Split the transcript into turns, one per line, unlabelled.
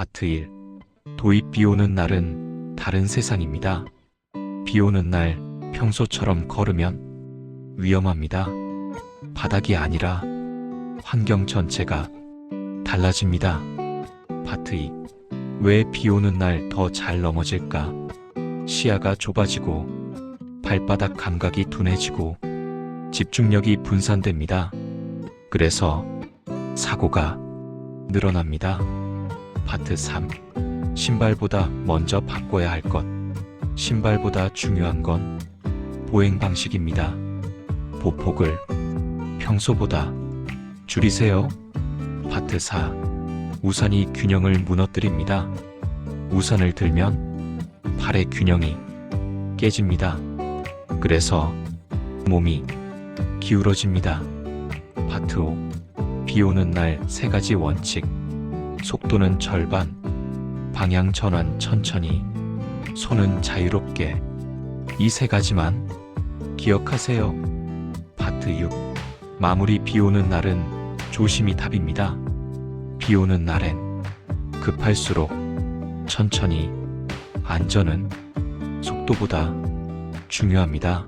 파트 1. 도입 비 오는 날은 다른 세상입니다. 비 오는 날 평소처럼 걸으면 위험합니다. 바닥이 아니라 환경 전체가 달라집니다. 파트 2. 왜 비 오는 날 더 잘 넘어질까? 시야가 좁아지고 발바닥 감각이 둔해지고 집중력이 분산됩니다. 그래서 사고가 늘어납니다. 파트 3. 신발보다 먼저 바꿔야 할 것. 신발보다 중요한 건 보행 방식입니다. 보폭을 평소보다 줄이세요. 파트 4. 우산이 균형을 무너뜨립니다. 우산을 들면 팔의 균형이 깨집니다. 그래서 몸이 기울어집니다. 파트 5. 비 오는 날 세 가지 원칙. 속도는 절반. 방향 전환 천천히. 손은 자유롭게. 이 세 가지만 기억하세요. 파트 6. 마무리 비 오는 날은 조심이 답입니다. 비 오는 날엔 급할수록 천천히 안전은 속도보다 중요합니다.